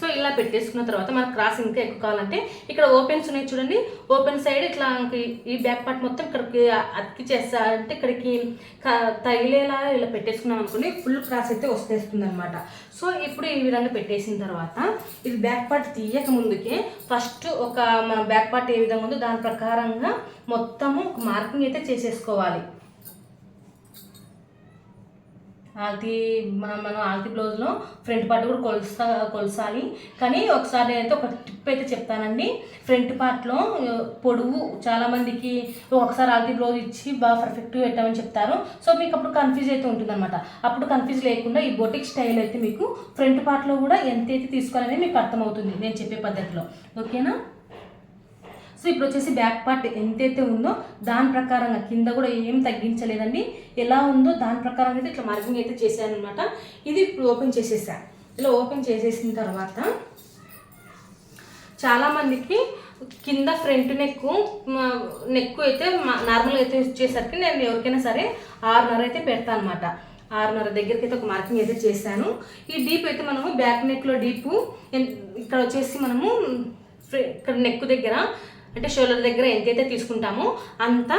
సో ఇలా పెట్టేసుకున్న తర్వాత మనకు క్రాస్ ఇంకా ఎక్కువ కావాలంటే ఇక్కడ ఓపెన్స్ ఉన్నాయి చూడండి. ఓపెన్ సైడ్ ఇట్లా ఈ- బ్యాక్ పార్ట్ మొత్తం ఇక్కడికి అతికి చేస్తారంటే ఇక్కడికి తగిలేలా ఇలా పెట్టేసుకున్నాం అనుకోండి ఫుల్ క్రాస్ అయితే వస్తేస్తుంది అనమాట సో ఇప్పుడు ఈ విధంగా పెట్టేసిన తర్వాత ఇది బ్యాక్ పార్ట్ తీయక ముందుకే ఫస్ట్ ఒక మన బ్యాక్ పార్ట్ ఏ విధంగా ఉందో దాని ప్రకారంగా మొత్తము ఒక మార్కింగ్ అయితే చేసేసుకోవాలి. ఆల్తీ మనం మనం ఆల్తీ బ్లౌజ్లో ఫ్రంట్ పార్ట్ కూడా కొలుస్తా కొలసాలి కానీ ఒకసారి అయితే ఒక టిప్ అయితే చెప్తానండి. ఫ్రంట్ పార్ట్లో పొడవు చాలామందికి ఒకసారి ఆల్తీ బ్లౌజ్ ఇచ్చి బాగా పర్ఫెక్ట్గా పెట్టామని చెప్తారు. సో మీకు అప్పుడు కన్ఫ్యూజ్ అయితే ఉంటుందన్నమాట. అప్పుడు కన్ఫ్యూజ్ లేకుండా ఈ బొటిక్ స్టైల్ అయితే మీకు ఫ్రంట్ పార్ట్లో కూడా ఎంత అయితే తీసుకోవాలనేది మీకు అర్థమవుతుంది నేను చెప్పే పద్ధతిలో. ఓకేనా? సో ఇప్పుడు వచ్చేసి బ్యాక్ పార్ట్ ఎంతైతే ఉందో దాని ప్రకారంగా కింద కూడా ఏం తగ్గించలేదండి. ఎలా ఉందో దాని ప్రకారం అయితే ఇట్లా మార్కింగ్ అయితే చేశాను అనమాట ఇది ఇప్పుడు ఓపెన్ చేసేసా. ఇలా ఓపెన్ చేసేసిన తర్వాత చాలామందికి కింద ఫ్రంట్ నెక్ నెక్ అయితే నార్మల్గా అయితే వచ్చేసరికి నేను ఎవరికైనా సరే ఆరున్నర అయితే పెడతాను అనమాట ఆరున్నర దగ్గరికి అయితే ఒక మార్కింగ్ అయితే చేశాను. ఈ డీప్ అయితే మనము బ్యాక్ నెక్లో డీపు ఇక్కడ వచ్చేసి మనము ఇక్కడ నెక్ దగ్గర అంటే షోల్డర్ దగ్గర ఎంతైతే తీసుకుంటామో అంత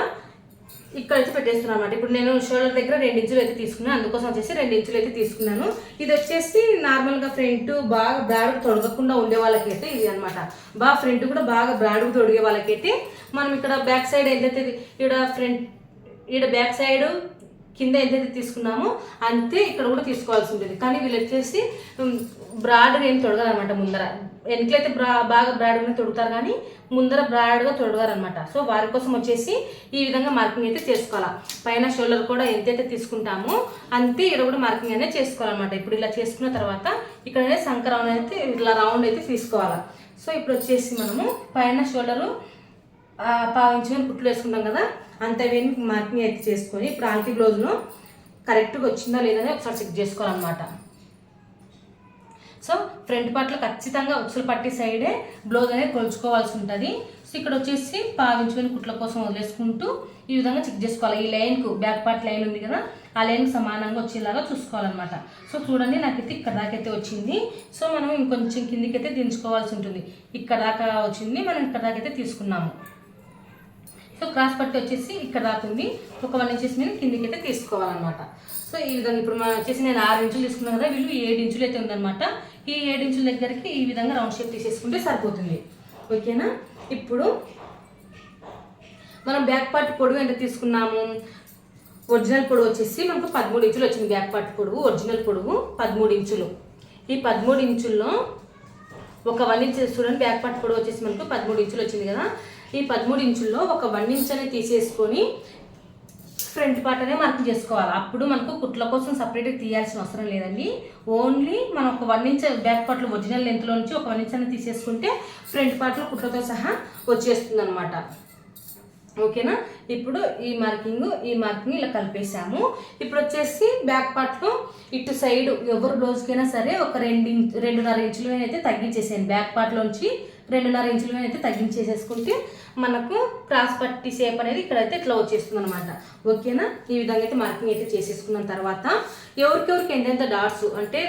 ఇక్కడైతే పెట్టేస్తున్నాను అనమాట ఇప్పుడు నేను షోల్డర్ దగ్గర రెండు ఇంచులు అయితే తీసుకున్నాను అందుకోసం వచ్చేసి రెండు ఇంచులు అయితే తీసుకున్నాను. ఇది వచ్చేసి నార్మల్గా ఫ్రంట్ బాగా బ్రాడ్ తొడగకుండా ఉండే వాళ్ళకైతే ఇది అనమాట బాగా ఫ్రంట్ కూడా బాగా బ్రాడ్ తొడిగే వాళ్ళకైతే మనం ఇక్కడ బ్యాక్ సైడ్ ఎంతైతే ఇక్కడ ఫ్రంట్ ఈడ బ్యాక్ సైడ్ కింద ఎంతైతే తీసుకున్నామో అంతే ఇక్కడ కూడా తీసుకోవాల్సి ఉంటుంది. కానీ వీళ్ళు వచ్చేసి బ్రాడ్గా ఏం తొడగారు అనమాట ముందర. వెనకలైతే బ్రా బాగా బ్రాడ్గా తొడుగుతారు కానీ ముందర బ్రాడ్గా తొడగారు అనమాట సో వారి కోసం వచ్చేసి ఈ విధంగా మార్కింగ్ అయితే చేసుకోవాలి. పైన షోల్డర్ కూడా ఎంతైతే తీసుకుంటామో అంతే ఇక్కడ కూడా మార్కింగ్ అనేది చేసుకోవాలన్నమాట. ఇప్పుడు ఇలా చేసుకున్న తర్వాత ఇక్కడ అనేది సంక రౌండ్ అయితే ఇట్లా రౌండ్ అయితే తీసుకోవాలా. సో ఇప్పుడు వచ్చేసి మనము పైన షోల్డరు పావించుకొని కుట్లు వేసుకుంటాం కదా అంత వేని మార్కింగ్ అయితే చేసుకొని ఇప్పుడు ఆంటీ బ్లౌజ్ను కరెక్ట్గా వచ్చిందా లేదని ఒకసారి చెక్ చేసుకోవాలన్నమాట. సో ఫ్రంట్ పార్ట్లో ఖచ్చితంగా ఉచ్చులు పట్టి సైడే బ్లౌజ్ అనేది కొలుచుకోవాల్సి ఉంటుంది. సో ఇక్కడ వచ్చేసి పావించుకొని కుట్ల కోసం వదిలేసుకుంటూ ఈ విధంగా చెక్ చేసుకోవాలి. ఈ లైన్కు బ్యాక్ పార్ట్ లైన్ ఉంది కదా ఆ లైన్కి సమానంగా వచ్చేలాగా చూసుకోవాలన్నమాట. సో చూడండి నాకైతే ఇక్కడ దాకైతే వచ్చింది. సో మనం ఇంకొంచెం కిందికైతే దించుకోవాల్సి ఉంటుంది. ఇక్కడ దాకా వచ్చింది మనం ఇక్కడ దాకైతే తీసుకున్నాము. సో క్రాస్ పట్టి వచ్చేసి ఇక్కడ దాకా ఉంది. ఒక వన్ ఇంచెస్ మీద కిందికైతే తీసుకోవాలన్నమాట. సో ఈ విధంగా ఇప్పుడు మనం వచ్చేసి నేను ఆరు ఇంచులు తీసుకున్నాను కదా వీళ్ళు ఏడు ఇంచులు అయితే ఉందన్నమాట. ఈ ఏడు ఇంచుల దగ్గరికి ఈ విధంగా రౌండ్ షేప్ తీసేసుకుంటే సరిపోతుంది. ఓకేనా? ఇప్పుడు మనం బ్యాక్ పార్ట్ పొడవు ఎంత తీసుకున్నాము? ఒరిజినల్ పొడవు వచ్చేసి మనకు పదమూడు ఇంచులు వచ్చింది బ్యాక్ పార్ట్ పొడవు. ఒరిజినల్ పొడవు పదమూడు ఇంచులు. ఈ పదమూడు ఇంచుల్లో ఒక వన్ ఇంచ్ చూడండి బ్యాక్ పార్ట్ పొడవు వచ్చేసి మనకు పదమూడు ఇంచులు వచ్చింది కదా. ఈ పదమూడు ఇంచుల్లో ఒక వన్ ఇంచ్ అనేది తీసేసుకొని ఫ్రంట్ పార్ట్ అనేది మార్కింగ్ చేసుకోవాలి. అప్పుడు మనకు కుట్ల కోసం సపరేట్గా తీయాల్సిన అవసరం లేదండి. ఓన్లీ మనం ఒక వన్ ఇంచ్ బ్యాక్ పార్ట్లో ఒరిజినల్ లెంత్లో నుంచి ఒక వన్ ఇంచ్ అనేది తీసేసుకుంటే ఫ్రంట్ పార్ట్లో కుట్లతో సహా వచ్చేస్తుంది అనమాట ఓకేనా? ఇప్పుడు ఈ మార్కింగ్ ఈ మార్కింగ్ ఇలా కలిపేసాము ఇప్పుడు వచ్చేసి బ్యాక్ పార్ట్లో ఇటు సైడ్ ఎవరు బ్లౌజ్కైనా సరే ఒక రెండు ఇంచ్ రెండున్నర ఇంచులు అయితే తగ్గించేసాను బ్యాక్ పార్ట్లోంచి రెండున్నర ఇంచులు అయితే తగ్గించేసేసుకుంటే మనకు క్రాస్ పట్టి షేప్ అనేది ఇక్కడైతే ఇట్లా వచ్చేస్తుంది అనమాట ఓకేనా? ఈ విధంగా అయితే మార్కింగ్ అయితే చేసేసుకున్న తర్వాత ఎవరికెవరికి ఎంతెంత డాట్స్ అంటే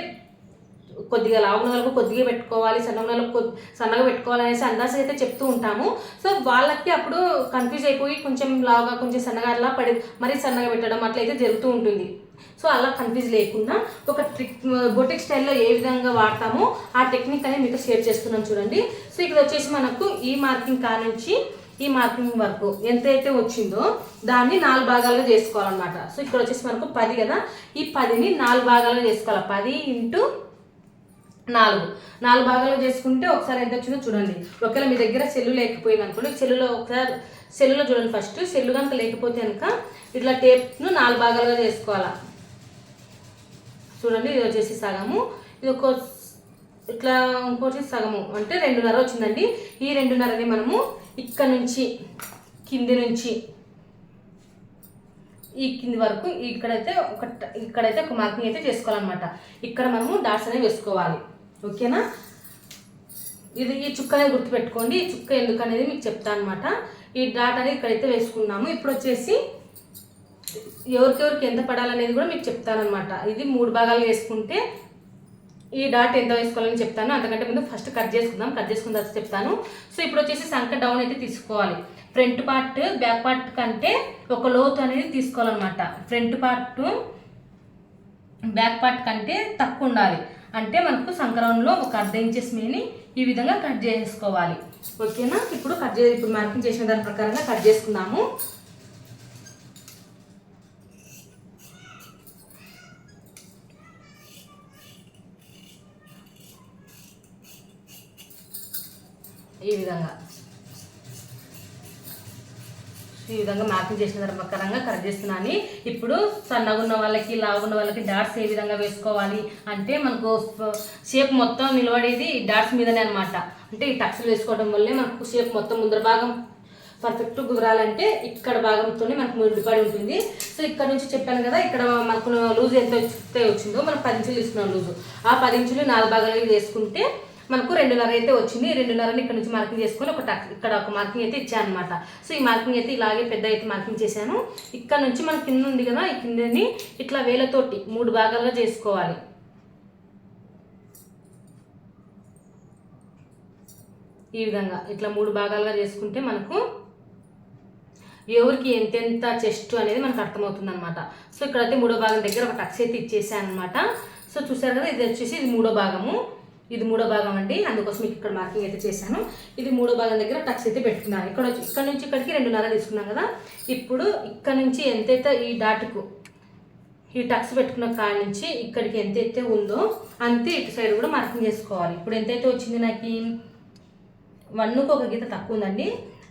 కొద్దిగా లావు ఉన్న వాళ్ళకు కొద్దిగా పెట్టుకోవాలి సన్నగా ఉన్న కొద్ది సన్నగా పెట్టుకోవాలి అనేసి అందాస అయితే చెప్తూ ఉంటాము. సో వాళ్ళకి అప్పుడు కన్ఫ్యూజ్ అయిపోయి కొంచెం లావుగా కొంచెం సన్నగా అలా పడి మరీ సన్నగా పెట్టడం అట్లయితే జరుగుతూ ఉంటుంది. సో అలా కన్ఫ్యూజ్ లేకుండా ఒక ట్రిక్ బొటిక్ స్టైల్లో ఏ విధంగా వాడతామో ఆ టెక్నిక్ అనేది మీకు షేర్ చేస్తున్నాం చూడండి. సో ఇక్కడ వచ్చేసి మనకు ఈ మార్కింగ్ కా నుంచి ఈ మార్కింగ్ వరకు ఎంతైతే వచ్చిందో దాన్ని నాలుగు భాగాలుగా చేసుకోవాలన్నమాట. సో ఇక్కడ వచ్చేసి మనకు పది కదా? ఈ పదిని నాలుగు భాగాలుగా చేసుకోవాలి. పది ఇంటూ నాలుగు. నాలుగు భాగాలు చేసుకుంటే ఒకసారి ఎంత వచ్చిందో చూడండి. ఒకవేళ మీ దగ్గర సెల్లు లేకపోయింది అనుకోండి సెల్లులో ఒకసారి సెల్లులో చూడండి ఫస్ట్ సెల్లు కనుక లేకపోతే కనుక ఇట్లా టేప్ను నాలుగు భాగాలుగా చేసుకోవాలా? చూడండి ఇది వచ్చేసి సగము. ఇది ఒక ఇట్లా ఇంకోటి సగము. అంటే రెండున్నర వచ్చిందండి. ఈ రెండున్నరని మనము ఇక్కడ నుంచి కింది నుంచి. ఈ కింది వరకు ఇక్కడైతే ఒక ఇక్కడైతే ఒక మార్కింగ్ అయితే చేసుకోవాలన్నమాట. ఇక్కడ మనము డాట్స్ అనేవి వేసుకోవాలి. ఓకేనా? ఇది ఈ చుక్క అనేది గుర్తుపెట్టుకోండి. ఈ చుక్క ఎందుకు అనేది మీకు చెప్తాను అనమాట ఈ డాట్ అనేది ఇక్కడైతే వేసుకున్నాము. ఇప్పుడు వచ్చేసి ఎవరికెవరికి ఎంత పడాలనేది కూడా మీకు చెప్తానమాట ఇది మూడు భాగాలు వేసుకుంటే ఈ డాట్ ఎంత వేసుకోవాలని చెప్తాను. అంతకంటే ముందు ఫస్ట్ కట్ చేసుకుందాం. కట్ చేసుకున్న తర్వాత చెప్తాను. సో ఇప్పుడు వచ్చేసి సంక డౌన్ అయితే తీసుకోవాలి. ఫ్రంట్ పార్ట్ బ్యాక్ పార్ట్ కంటే ఒక లోతు అనేది తీసుకోవాలన్నమాట. ఫ్రంట్ పార్ట్ బ్యాక్ పార్ట్ కంటే తక్కువ ఉండాలి. అంటే మనకు సంక్రమణలో ఒక అర్ధ ఇంచెస్ మీని ఈ విధంగా కట్ చేసుకోవాలి. ఓకేనా ఇప్పుడు కట్ చే ఇప్పుడు మార్కింగ్ చేసిన దాని ప్రకారంగా కట్ చేసుకుందాము. ఈ విధంగా. ఈ విధంగా మ్యాపింగ్ చేసిన దాని ప్రకారంగా చేస్తున్నాను ఇప్పుడు సన్నగా ఉన్న వాళ్ళకి లావు ఉన్న వాళ్ళకి డాట్స్ ఏ విధంగా వేసుకోవాలి అంటే మనకు షేప్ మొత్తం నిలబడేది డాట్స్ మీదనే అనమాట అంటే ఈ టక్స్లు వేసుకోవడం వల్లే మనకు షేప్ మొత్తం ముందర భాగం పర్ఫెక్ట్ కుదరాలంటే ఇక్కడ భాగంతోనే మనకు ముడిపడి ఉంటుంది. సో ఇక్కడ నుంచి చెప్పాను కదా ఇక్కడ మనకు లూజ్ ఎంత వచ్చిందో మనం పది ఇంచులు తీసుకున్నాం లూజు. ఆ పది ఇంచులు నాలుగు భాగాలు వేసుకుంటే మనకు రెండున్నర అయితే వచ్చింది. రెండున్నరని ఇక్కడ నుంచి మార్కింగ్ చేసుకొని ఒక ఇక్కడ ఒక మార్కింగ్ అయితే ఇచ్చాను అనమాట సో ఈ మార్కింగ్ అయితే ఇలాగే పెద్ద అయితే మార్కింగ్ చేశాను. ఇక్కడ నుంచి మన కింద ఉంది కదా ఈ కిందని ఇట్లా వేలతోటి మూడు భాగాలుగా చేసుకోవాలి. ఈ విధంగా ఇట్లా మూడు భాగాలుగా చేసుకుంటే మనకు ఎవరికి ఎంతెంత చెస్ట్ అనేది మనకు అర్థమవుతుంది అనమాట సో ఇక్కడైతే మూడో భాగం దగ్గర ఒక టక్స్ అయితే ఇచ్చేసాను అనమాట సో చూసారు కదా ఇది వచ్చేసి ఇది మూడో భాగము. ఇది మూడో భాగం అండి. అందుకోసం మీకు ఇక్కడ మార్కింగ్ అయితే చేశాను. ఇది మూడో భాగం దగ్గర టక్స్ అయితే పెట్టుకున్నాను. ఇక్కడ ఇక్కడ నుంచి ఇక్కడికి రెండున్నర తీసుకున్నాం కదా. ఇప్పుడు ఇక్కడ నుంచి ఎంతైతే ఈ డాట్కు ఈ టక్స్ పెట్టుకున్న కాడ నుంచి ఇక్కడికి ఎంతైతే ఉందో అంతే ఇటు సైడ్ కూడా మార్కింగ్ చేసుకోవాలి. ఇప్పుడు ఎంతైతే వచ్చింది నాకు? వన్నుకు ఒక గీత తక్కువ ఉందండి.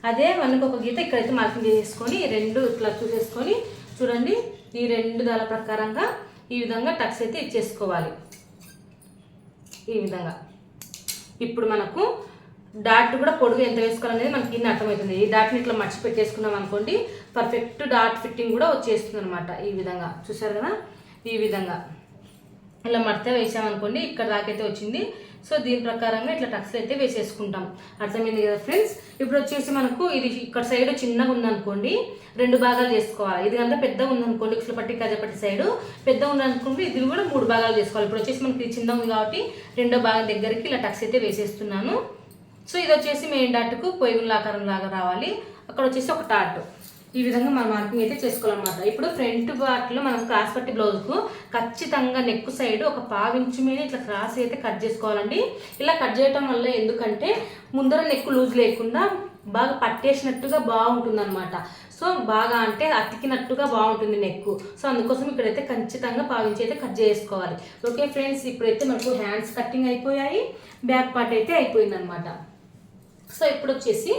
అదే వన్నుకు ఒక గీత ఇక్కడైతే మార్కింగ్ చేసుకొని రెండు ఇట్లా చూసేసుకొని చూడండి. ఈ రెండు దాల ప్రకారంగా ఈ విధంగా టక్స్ అయితే ఇచ్చేసుకోవాలి. ఈ విధంగా. ఇప్పుడు మనకు డాట్ కూడా పొడుగు ఎంత వేసుకోవాలనేది మనకి ఇన్ని అర్థమవుతుంది. ఈ డాట్ని ఇట్లా మర్చి పెట్టేసుకున్నాం అనుకోండి పర్ఫెక్ట్ డాట్ ఫిట్టింగ్ కూడా వచ్చేస్తుంది అనమాట ఈ విధంగా. చూసారు కదా? ఈ విధంగా. ఇలా మడత వేసామనుకోండి ఇక్కడ దాకైతే వచ్చింది సో దీని ప్రకారంగా ఇట్లా టక్స్ అయితే వేసేసుకుంటాం. అర్థమైంది కదా ఫ్రెండ్స్? ఇప్పుడు వచ్చేసి మనకు ఇది ఇక్కడ సైడ్ చిన్నగా ఉందనుకోండి రెండు భాగాలు చేసుకోవాలి. ఇది కనుక పెద్ద ఉందనుకోండి ఇట్లా పట్టి కజపట్టి సైడ్ పెద్ద ఉందనుకోండి ఇది కూడా మూడు భాగాలు చేసుకోవాలి. ఇప్పుడు వచ్చేసి మనకి ఇది చిన్న ఉంది కాబట్టి రెండో భాగం దగ్గరికి ఇలా టక్స్ అయితే వేసేస్తున్నాను. సో ఇది వచ్చేసి మెయిన్ డాట్కు పొయ్యి ఆకారం లాగా రావాలి. అక్కడ వచ్చేసి ఒక టాట్ ఈ విధంగా మనం మార్కింగ్ అయితే చేసుకోవాలన్నమాట. ఇప్పుడు ఫ్రంట్ పార్ట్లో మనం క్రాస్ పట్టి బ్లౌజ్కు ఖచ్చితంగా నెక్ సైడ్ ఒక పావించు మీద ఇట్లా క్రాస్ అయితే కట్ చేసుకోవాలండి. ఇలా కట్ చేయటం వల్ల ఎందుకంటే ముందర నెక్ లూజ్ లేకుండా బాగా పట్టేసినట్టుగా బాగుంటుంది అనమాట సో బాగా అంటే అతికినట్టుగా బాగుంటుంది నెక్ సో అందుకోసం ఇక్కడైతే ఖచ్చితంగా పావించి అయితే కట్ చేసుకోవాలి. ఓకే ఫ్రెండ్స్ ఇప్పుడైతే మనకు హ్యాండ్స్ కటింగ్ అయిపోయాయి. బ్యాక్ పార్ట్ అయితే అయిపోయింది అనమాట సో ఇప్పుడు వచ్చేసి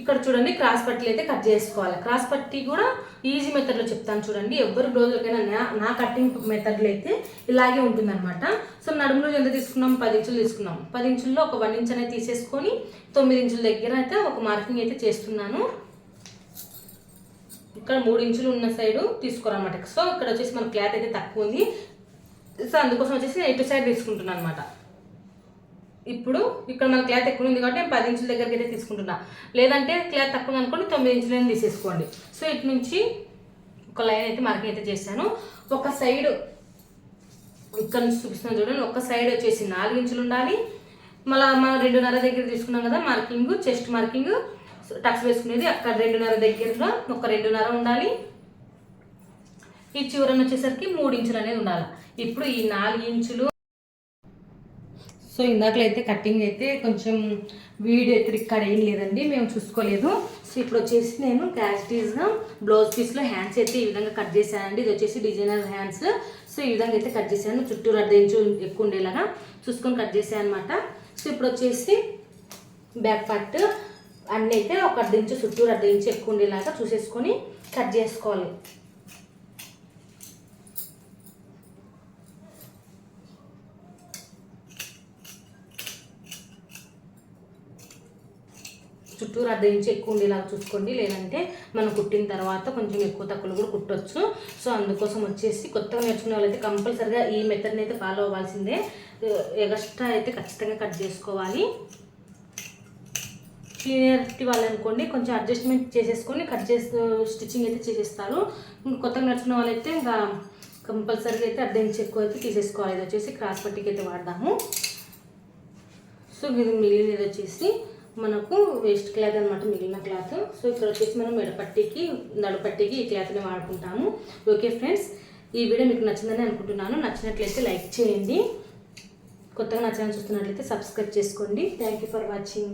ఇక్కడ చూడండి క్రాస్ పట్టీలు అయితే కట్ చేసుకోవాలి. క్రాస్ పట్టీ కూడా ఈజీ మెథడ్లో చెప్తాను చూడండి. ఎవరి బ్లౌజులకైనా నా నా కటింగ్ మెథడ్లో అయితే ఇలాగే ఉంటుందన్నమాట. సో నడుము రోజు ఎంత తీసుకున్నాం? పది ఇంచులు తీసుకున్నాం. పది ఇంచుల్లో ఒక వన్ ఇంచ్ అనేది తీసేసుకొని తొమ్మిది ఇంచుల దగ్గర అయితే ఒక మార్కింగ్ అయితే చేస్తున్నాను. ఇక్కడ మూడు ఇంచులు ఉన్న సైడు తీసుకోరన్నమాట సో ఇక్కడ వచ్చేసి మన క్లాత్ అయితే తక్కువ ఉంది. సో అందుకోసం వచ్చేసి నేను ఇటు సైడ్ తీసుకుంటున్నాను అనమాట ఇప్పుడు ఇక్కడ మన క్లాత్ ఎక్కువ ఉంది కాబట్టి నేను పది ఇంచుల దగ్గరికి అయితే తీసుకుంటున్నా. లేదంటే క్లాత్ తక్కువ అనుకోండి తొమ్మిది ఇంచులైనా తీసేసుకోండి. సో ఇటు నుంచి ఒక లైన్ అయితే మార్కింగ్ అయితే చేశాను. ఒక సైడ్ ఇక్కడ నుంచి చూపిస్తున్నాను చూడండి ఒక సైడ్ వచ్చేసి నాలుగు ఇంచులు ఉండాలి. మళ్ళీ మనం రెండున్నర దగ్గర తీసుకున్నాం కదా మార్కింగ్ చెస్ట్ మార్కింగ్. టక్స్ వేసుకునేది అక్కడ రెండున్నర దగ్గరలో ఒక రెండున్నర ఉండాలి. ఈ చివరన వచ్చేసరికి మూడు ఇంచులు అనేది ఉండాలి. ఇప్పుడు ఈ నాలుగు ఇంచులు సో ఇందాకలో అయితే కటింగ్ అయితే కొంచెం వీడియో అయితే ఇక్కడ ఏం లేదండి మేము చూసుకోలేదు. సో ఇప్పుడు వచ్చేసి నేను క్యాస్టీస్గా బ్లౌజ్ పీస్లో హ్యాండ్స్ అయితే ఈ విధంగా కట్ చేశానండి. ఇది వచ్చేసి డిజైనర్ హ్యాండ్స్. సో ఈ విధంగా అయితే కట్ చేశాను. చుట్టూ అర్ధ ఇంచు ఎక్కువ ఉండేలాగా చూసుకొని కట్ చేశాను అనమాట సో ఇప్పుడు వచ్చేసి బ్యాక్ పార్ట్ అన్నీ అయితే ఒక అర్ధించు చుట్టూ అర్ధ ఇంచు ఎక్కువ ఉండేలాగా చూసేసుకొని కట్ చేసుకోవాలి. చుట్టూరు అర్ధ ఇంచు ఎక్కువ ఉండేలాగా చూసుకోండి. లేదంటే మనం కుట్టిన తర్వాత కొంచెం ఎక్కువ తక్కువలు కూడా కుట్టొచ్చు. సో అందుకోసం వచ్చేసి కొత్తగా నేర్చుకునే వాళ్ళైతే కంపల్సరిగా ఈ మెథడ్ని అయితే ఫాలో అవ్వాల్సిందే. ఎగస్ట్రా అయితే ఖచ్చితంగా కట్ చేసుకోవాలి. సీనియారిటీ వాళ్ళు అనుకోండి కొంచెం అడ్జస్ట్మెంట్ చేసేసుకొని కట్ చేస్తూ స్టిచ్చింగ్ అయితే చేసేస్తారు. కొత్తగా నడుచుకున్న వాళ్ళైతే ఇంకా కంపల్సరీగా అయితే అర్ధ ఎక్కువ అయితే తీసేసుకోవాలి. ఇది వచ్చేసి క్రాస్ పట్టికి అయితే వాడదాము. సో ఇది మిగిలినది వచ్చేసి మనకు వేస్ట్ క్లాత్ అనమాట మిగిలిన క్లాత్ సో ఇక్కడ వచ్చేసి మనం ఎడపట్టికి నడుపట్టికి ఈ క్లాత్ని వాడుకుంటాము. ఓకే ఫ్రెండ్స్ ఈ వీడియో మీకు నచ్చిందని అనుకుంటున్నాను. నచ్చినట్లయితే లైక్ చేయండి. కొత్తగా నా ఛానల్ చూస్తున్నట్లయితే సబ్స్క్రైబ్ చేసుకోండి. Thank you for watching